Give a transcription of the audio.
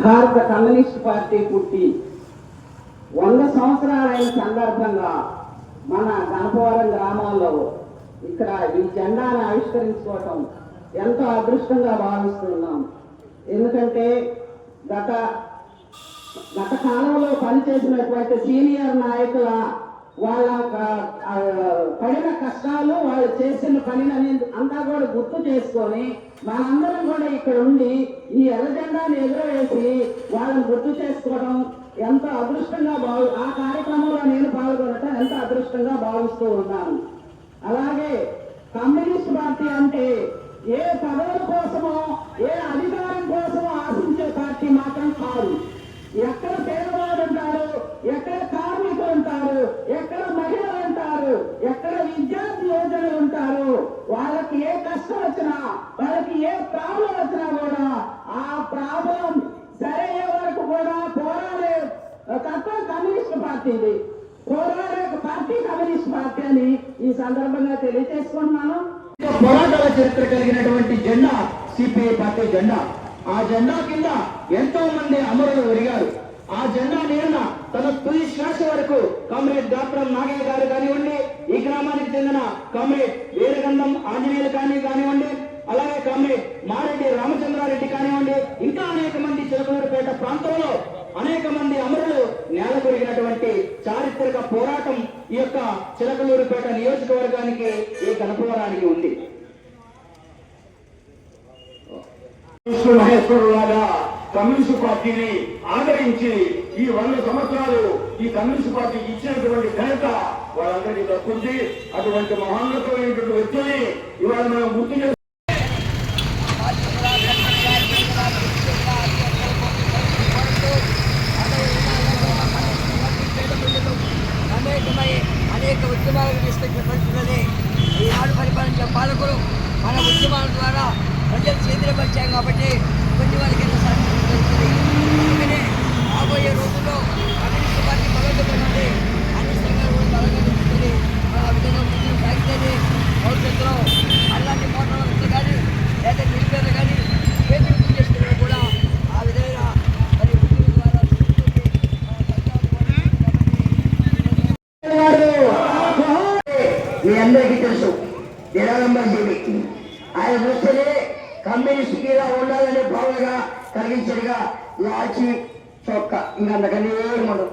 భారత communist party పుట్టి వంద సంవత్సరాలైన సందర్భంగా మన గణపవరం గ్రామాల్లో ఇక్కడ ఈ జెండాను ఆవిష్కరించుకోవటం ఎంతో అదృష్టంగా భావిస్తున్నాం ఎందుకంటే గత గత కాలంలో పనిచేసినటువంటి సీనియర్ నాయకుల వాళ్ళ పడిన కష్టాలు వాళ్ళు చేసిన పనిని అంతా కూడా గుర్తు చేసుకొని మనందరం కూడా ఇక్కడ ఉండి ఈ ఎర్ర జెండాను ఎగురవేసి వాళ్ళని గుర్తు చేసుకోవడం ఎంతో అదృష్టంగా భావి ఆ కార్యక్రమంలో నేను పాల్గొనటం ఎంతో అదృష్టంగా భావిస్తూ ఉన్నాను. అలాగే కమ్యూనిస్ట్ పార్టీ అంటే వాళ్ళకి ఏ కష్టం వచ్చినా వాళ్ళకి ఏ ప్రాబ్లం వచ్చినా కూడా ఆ ప్రాబ్లం సరయ్యే వరకు కూడా పోరాడే తత్వం కమ్యూనిస్ట్ పార్టీది పోరాడే పార్టీ కమ్యూనిస్ట్ పార్టీ అని ఈ సందర్భంగా తెలియజేసుకుంటున్నాను. పోరాటాల చరిత్ర కలిగినటువంటి జెండా సిపిఐ పార్టీ జెండా. ఆ జెండా కింద ఎంతో మంది అమరులు ఒరిగారు. ఆ జెండా నీడన తన తుది శ్వాస వరకు కామ్రేడ్ డాక్టర్ నాగయ్య గారు కానివ్వండి చెందిన కామ్రేడ్ వీరగంధం ఆంజనేయులు కానీ కానివ్వండి అలాగే కామ్రేడ్ మారెడ్డి రామచంద్రారెడ్డి కానివ్వండి ఇంకా అనేక మంది చిలకలూరుపేట ప్రాంతంలో అనేక మంది అమరులు నేల కొరిగినటువంటి చారిత్రక పోరాటం ఈ యొక్క చిలకలూరుపేట నియోజకవర్గానికి ఈ కనపవరానికి ఉంది. కృష్ణ మహేశ్వరు కమ్యూనిస్ట్ పార్టీని ఆదరించి ఈ వంద సంవత్సరాలు ఈ కమ్యూనిస్ట్ పార్టీకి ఇచ్చినటువంటి ఘనత వాళ్ళందరికీ దక్కుంది అటువంటి మహోన్నతమైనటువంటి వ్యక్తిని ఇవాళ మనం గుర్తు అనేక ఉద్యమాలకు తీసుకొచ్చిన పరిస్థితులని ఈనాడు పరిపాలించిన పాలకులు మన ఉద్యమాల ద్వారా ప్రజలు చేతులపరిచాం కాబట్టి కొన్ని వాళ్ళకి అందరికీ తెలుసు. నిరాడంబర జీవి ఆయన చూస్తేనే కమ్యూనిస్ట్ ఇలా ఉండాలనే భావనగా కలిగించడుగా లాచి చొక్క. ఇంకా అంతకనే మనం